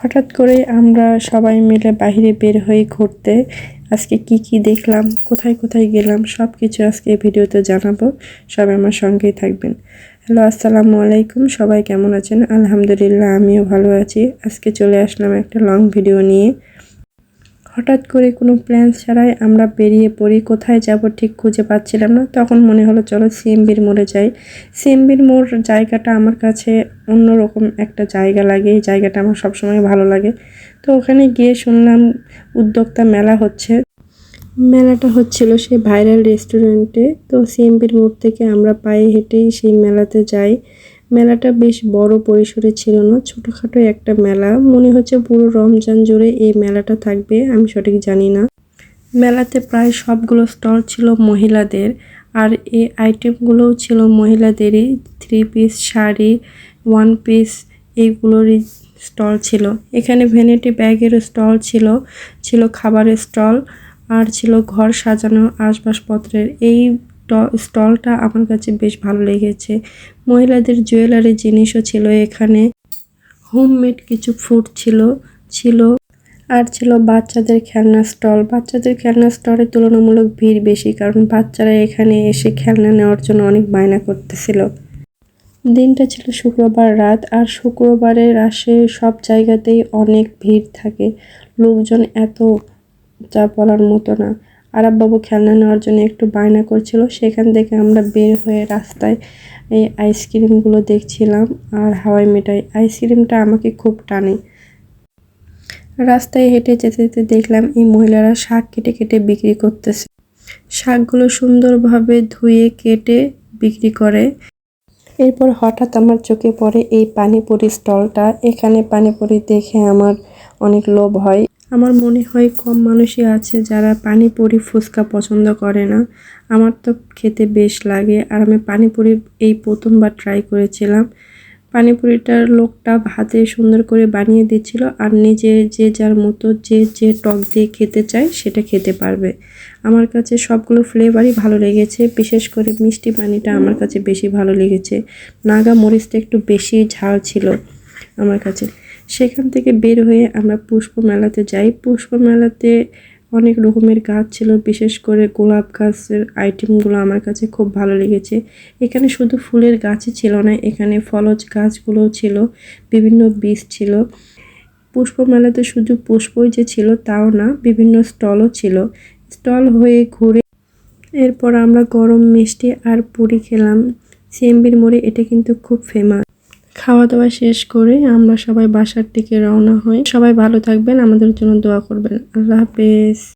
হঠাৎ করে আমরা সবাই মিলে বাহিরে বের হয়ে ঘুরতে আজকে কি কি দেখলাম, কোথায় কোথায় গেলাম সব কিছু আজকে ভিডিওতে জানাব। সবাই আমার সঙ্গেই থাকবেন। হ্যালো, আসসালামু আলাইকুম। সবাই কেমন আছেন? আলহামদুলিল্লাহ, আমিও ভালো আছি। আজকে চলে আসলাম একটা লং ভিডিও নিয়ে। হঠাৎ করে কোনো প্ল্যান ছাড়াই আমরা বেরিয়ে পড়ি। কোথায় যাব ঠিক খুঁজে পাচ্ছিলাম না। তখন মনে হলো, চলো সিএমবির মোড়ে যাই। সিএমবির মোড় জায়গাটা আমার কাছে অন্যরকম একটা জায়গা লাগে। এই জায়গাটা আমার সবসময় ভালো লাগে। তো ওখানে গিয়ে শুনলাম, উদ্যোক্তা মেলা হচ্ছে। মেলাটা হচ্ছিল সেই ভাইরাল রেস্টুরেন্টে। তো সিএমবির মোড় থেকে আমরা পায়ে হেঁটেই সেই মেলাতে যাই। মেলাটা বেশ বড় পরিসরে ছিল না, ছোটোখাটো একটা মেলা। মনে হচ্ছে পুরো রমজান জুড়ে এই মেলাটা থাকবে, আমি সঠিক জানি না। মেলাতে প্রায় সবগুলো স্টল ছিল মহিলাদের, আর এই আইটেমগুলোও ছিল মহিলাদেরই। Three piece sari one piece এইগুলোরই stall ছিল। এখানে ভ্যানিটি ব্যাগেরও স্টল ছিল ছিল খাবারের স্টল, আর ছিল ঘর সাজানো আসবাবপত্রের এই স্টলটা আমার কাছে বেশ ভালো লেগেছে। মহিলাদের জুয়েলারি জিনিসও ছিল এখানে। হোমমেড কিছু ফুড ছিল ছিল, আর ছিল বাচ্চাদের খেলনা স্টল। বাচ্চাদের খেলনা স্টলে তুলনামূলক ভিড় বেশি, কারণ বাচ্চারা এখানে এসে খেলনা নেওয়ার জন্য অনেক বায়না করতেছিল। দিনটা ছিল শুক্রবার রাত, আর শুক্রবারের আসে সব জায়গাতেই অনেক ভিড় থাকে। লোকজন এত, যা বলার মতো না। আরাববাবু খেলনা নেওয়ার জন্য একটু বায়না করছিল। সেখান থেকে আমরা বের হয়ে রাস্তায় এই আইসক্রিমগুলো দেখছিলাম আর হাওয়াই মিঠাই। আইসক্রিমটা আমাকে খুব টানে। রাস্তায় হেঁটে যেতে যেতে দেখলাম এই মহিলারা শাক কেটে কেটে বিক্রি করতেছে। শাকগুলো সুন্দরভাবে ধুয়ে কেটে বিক্রি করে। এরপর হঠাৎ আমার চোখে পড়ে এই পানিপুরি স্টলটা। এখানে পানিপুরি দেখে আমার অনেক লোভ হয়। আমার মনে হয় কম মানুষই আছে যারা পানিপুরি ফুচকা পছন্দ করে না। আমার তো খেতে বেশ লাগে আর আমি পানিপুরি এই প্রথমবার ট্রাই করেছিলাম। পানিপুরিটার লোকটা ভাতে সুন্দর করে বানিয়ে দিচ্ছিল আর নিজে যে যার মতো যে যে টক দিয়ে খেতে চায় সেটা খেতে পারবে। আমার কাছে সবগুলো ফ্লেভারই ভালো লেগেছে, বিশেষ করে মিষ্টি পানিটা আমার কাছে বেশি ভালো লেগেছে। নাগা মরিচটা একটু বেশি ঝাল ছিল আমার কাছে। সেখান থেকে বের হয়ে আমরা পুষ্প মেলাতে যাই। পুষ্প মেলাতে অনেক রকমের গাছ ছিল, বিশেষ করে গোলাপ গাছের আইটেমগুলো আমার কাছে খুব ভালো লেগেছে। এখানে শুধু ফুলের গাছই ছিল না, এখানে ফলজ গাছগুলোও ছিল, বিভিন্ন বীজ ছিল। পুষ্প মেলাতে শুধু পুষ্পই যে ছিল তাও না, বিভিন্ন স্টলও ছিল। স্টল হয়ে ঘুরে এরপর আমরা গরম মিষ্টি আর পুরি খেলাম। সিএমবির মোড়ে এটা কিন্তু খুব ফেমাস খাওয়া দাওয়া শেষ করে আমরা সবাই বাসার দিকে রওনা হই। সবাই ভালো থাকবেন, আমাদের জন্য দোয়া করবেন। আল্লাহ হাফেজ।